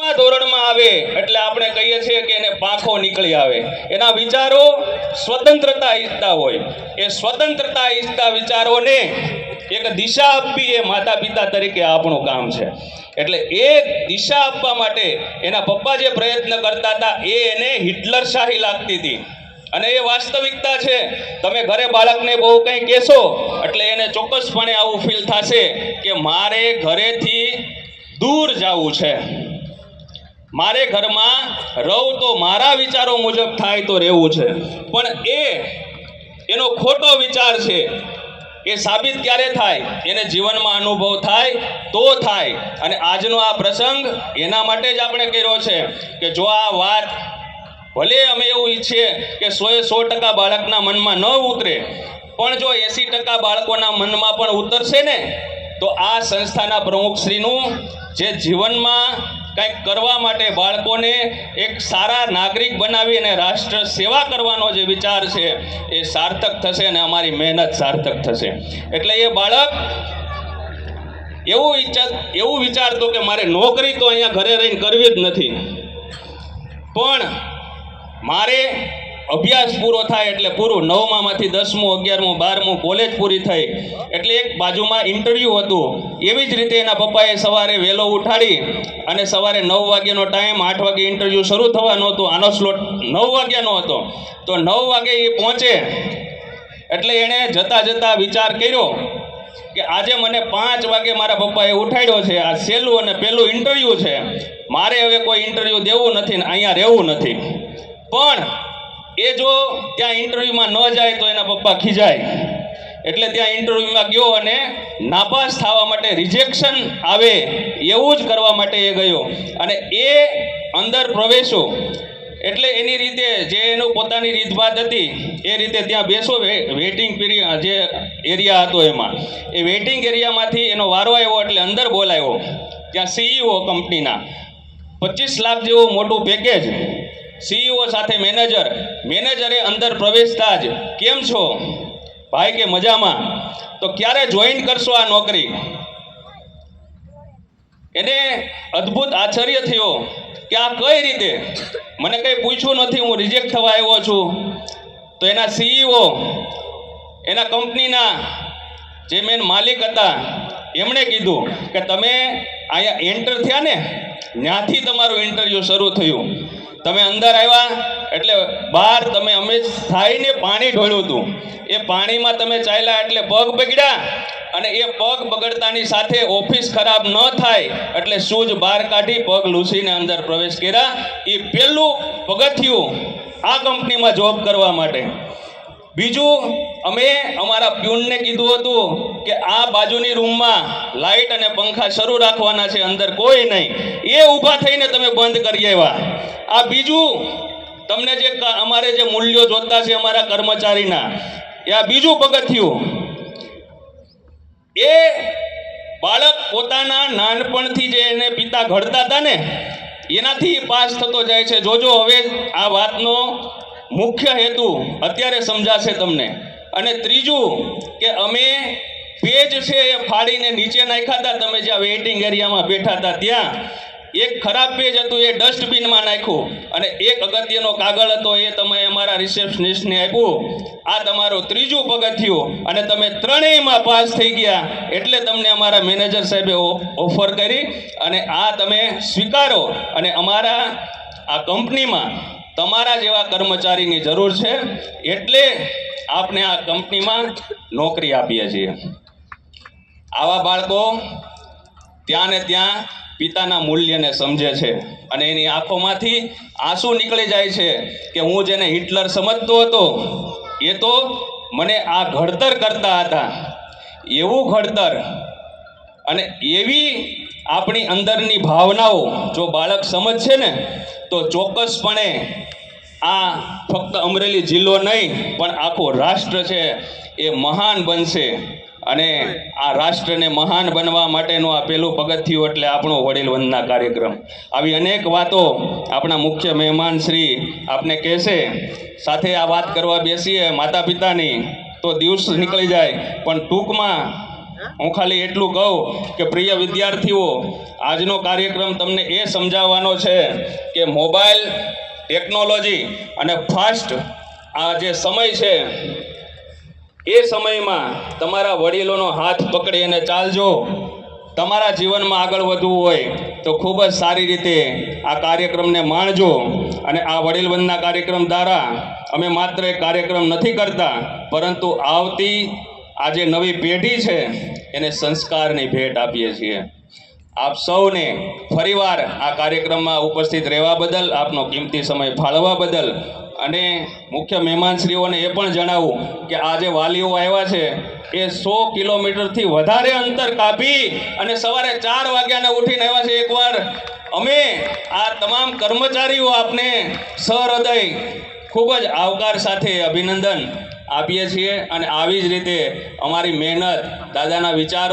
ધોરણમાં આવે એટલે આપણે કહીએ છીએ કે એને પાંખો નીકળી આવે. એના વિચારો સ્વતંત્રતા ઈચ્છતા હોય. એ સ્વતંત્રતા ઈચ્છતા વિચારોને એક દિશા આપવી એ માતા પિતા તરીકે આપણું કામ છે. એટલે એ દિશા આપવા માટે એના પપ્પા જે પ્રયત્ન કરતા હતા એ એને હિટલર શાહી લાગતી હતી. અને એ વાસ્તવિકતા છે. તમે ઘરે બાળકને બહુ કંઈ કહેશો એટલે એને ચોક્કસપણે આવું ફીલ થશે કે મારે ઘરેથી દૂર જવું છે. મારે ઘરમાં રહું તો મારા વિચારો મુજબ થાય તો રહેવું છે. પણ એ, એનો ખોટો વિચાર છે, એ સાબિત ક્યારે થાય? એને જીવનમાં અનુભવ થાય તો થાય. અને આજનો આ પ્રસંગ એના માટે જ આપણે કર્યો છે કે જો આ વાત ભલે અમે એવું ઈચ્છીએ કે સોએ સો ટકા બાળકના મનમાં ન ઉતરે, પણ જો એંસી ટકા બાળકોના મનમાં પણ ઉતરશે ને, તો આ સંસ્થાના પ્રમુખશ્રીનું જે જીવનમાં કંઈક કરવા માટે બાળકોને એક સારા નાગરિક બનાવી અને રાષ્ટ્ર સેવા કરવાનો જે વિચાર છે એ સાર્થક થશે અને અમારી મહેનત સાર્થક થશે. એટલે એ બાળક એવું વિચાર એવું વિચારતો કે મારે નોકરી તો અહીંયા ઘરે રહીને કરવી જ નથી. પણ મારે અભ્યાસ પૂરો થાય એટલે પૂરું. નવમામાંથી દસમું, અગિયારમું, બારમું કોલેજ પૂરી થઈ. એટલે એક બાજુમાં ઇન્ટરવ્યૂ હતું. એવી જ રીતે એના પપ્પાએ સવારે વહેલો ઉઠાડી અને સવારે નવ વાગ્યાનો ટાઈમ આઠ વાગે ઇન્ટરવ્યૂ શરૂ થવાનો હતો. આનો સ્લોટ નવ વાગ્યાનો હતો. તો નવ વાગે એ પહોંચે. એટલે એણે જતા જતા વિચાર કર્યો કે આજે મને પાંચ વાગે મારા પપ્પાએ ઉઠાડ્યો છે. આ સહેલું અને પહેલું ઇન્ટરવ્યૂ છે. મારે હવે કોઈ ઇન્ટરવ્યૂ દેવું નથી ને અહીંયા રહેવું નથી. પણ એ જો ત્યાં ઇન્ટરવ્યૂમાં ન જાય તો એના પપ્પા ખીજાય. એટલે ત્યાં ઇન્ટરવ્યૂમાં ગયો અને નાપાસ થવા માટે રિજેક્શન આવે એવું જ કરવા માટે એ ગયો. અને એ અંદર પ્રવેશો એટલે એની રીતે જે એનું પોતાની રીતભાત હતી, એ રીતે ત્યાં બેસો વેઇટિંગ પીરિયડ જે એરિયા હતો એમાં. એ વેઇટિંગ એરિયામાંથી એનો વારો આવ્યો એટલે અંદર બોલાયો. ત્યાં સીઈઓ કંપનીના પચીસ લાખ જેવું મોટું પેકેજ સીઈઓ સાથે મેનેજર મેનેજરે અંદર પ્રવેશતા જ. કેમ છો? ભાઈ કે મજામાં? તો ક્યારે જોઈન કરશો આ નોકરી? એને અદ્ભુત આશ્ચર્ય થયો કે આ કઈ રીતે? મને કંઈ પૂછ્યું નથી, હું રિજેક્ટ થવા આવ્યો છું. તો એના સીઈઓ એના કંપનીના જે મેન માલિક હતા, એમણે કીધું કે તમે અહીંયા એન્ટર થયા ને, ત્યાંથી તમારું ઇન્ટરવ્યૂ શરૂ થયું. તમે અંદર આવ્યા, એટલે બહાર તમે અમે થાઈને પાણી ઢોળ્યું હતું. એ પાણીમાં તમે ચાલ્યા એટલે પગ બગડ્યા અને એ પગ બગડતાની સાથે ઓફિસ ખરાબ ન થાય એટલે શૂઝ બહાર કાઢી પગ લૂસીને અંદર પ્રવેશ કર્યા. એ પહેલું પગથિયું આ કંપનીમાં જોબ કરવા માટે. બીજું, અમે અમારા પ્યુનને કીધું હતું કે આ બાજુની રૂમમાં લાઇટ અને પંખા શરૂ રાખવાના છે, અંદર કોઈ નહીં. એ ઊભા થઈને તમે બંધ કરી આવ્યા આ બીજું, તમને જે અમારે જે મૂલ્યો જોતા છે અમારા કર્મચારીના, એ આ બીજું પગથિયું. એ બાળક પોતાના નાનપણથી જે એને પિતા ઘડતા હતા ને, એનાથી પાસ થતો જાય છે. જોજો હવે આ વાતનો મુખ્ય હેતુ અત્યારે સમજાશે તમને. અને ત્રીજું કે અમે પેજ છે એ ફાડીને નીચે નાખ્યા હતા. તમે જ્યાં વેઇટિંગ એરિયામાં બેઠા હતા ત્યાં. એક ખરાબ પેજ હતું, એ ડસ્ટબિનમાં નાખ્યું. અને એક અગત્યનો કાગળ હતો, એ તમે અમારા રિસેપ્શનિસ્ટને આપ્યું. આ તમારું ત્રીજું પગથિયું અને તમે ત્રણેયમાં પાસ થઈ ગયા. એટલે તમને અમારા મેનેજર સાહેબે ઓફર કરી અને આ તમે સ્વીકારો. અને અમારા, આ કંપનીમાં તમારા જેવા કર્મચારીની જરૂર છે, એટલે આપણે આ કંપનીમાં નોકરી આપીએ છીએ. આવા બાળકો, ત્યાં ને ત્યાં પિતાના મૂલ્યને સમજે છે અને એની આંખોમાંથી આંસુ નીકળી જાય છે કે હું જેને હિટલર સમજતો હતો, એ તો મને આ ઘડતર કરતા હતા. એવું ઘડતર અને એવી આપણી અંદરની ભાવનાઓ જો બાળક સમજશે ને, તો ચોક્કસપણે આ ફક્ત અમરેલી જિલ્લો નહીં, પણ આખું રાષ્ટ્ર છે એ મહાન બનશે. અને આ રાષ્ટ્રને મહાન બનવા માટેનું આ પહેલું પગથિયું એટલે આપણો વડીલ વંદના કાર્યક્રમ. આવી અનેક વાતો આપણા મુખ્ય મહેમાન શ્રી આપને કહેશે. સાથે આ વાત કરવા બેસીએ માતા પિતાની તો દિવસ નીકળી જાય, પણ ટૂંકમાં હું ખાલી એટલું કહું કે પ્રિય વિદ્યાર્થીઓ, આજનો કાર્યક્રમ તમને એ સમજાવવાનો છે કે મોબાઈલ, ટેકનોલોજી અને ફાસ્ટ આ જે સમય છે એ સમયમાં તમારા વડીલોનો હાથ પકડી અને ચાલજો. તમારા જીવનમાં આગળ વધવું હોય તો ખૂબ જ સારી રીતે આ કાર્યક્રમને માણજો અને આ વડીલ વંદના કાર્યક્રમ દ્વારા અમે માત્ર એક કાર્યક્રમ નથી કરતા, પરંતુ આવતી આ જે નવી પેઢી છે, એને સંસ્કારની ભેટ આપીએ છીએ. આપ સૌને ફરીવાર આ કાર્યક્રમમાં ઉપસ્થિત રહેવા બદલ, આપનો કિંમતી સમય ફાળવવા બદલ અને મુખ્ય મહેમાનશ્રીઓને એ પણ જણાવું કે આ જે વાલીઓ આવ્યા છે, એ સો કિલોમીટરથી વધારે અંતર કાપી અને સવારે ચાર વાગ્યાના ઉઠીને આવ્યા છે એકવાર. અમે આ તમામ કર્મચારીઓ આપને સહૃદય, ખૂબ જ આવકાર સાથે અભિનંદન આપીએ છીએ અને આવી જ રીતે અમારી મહેનત, દાદાના વિચારો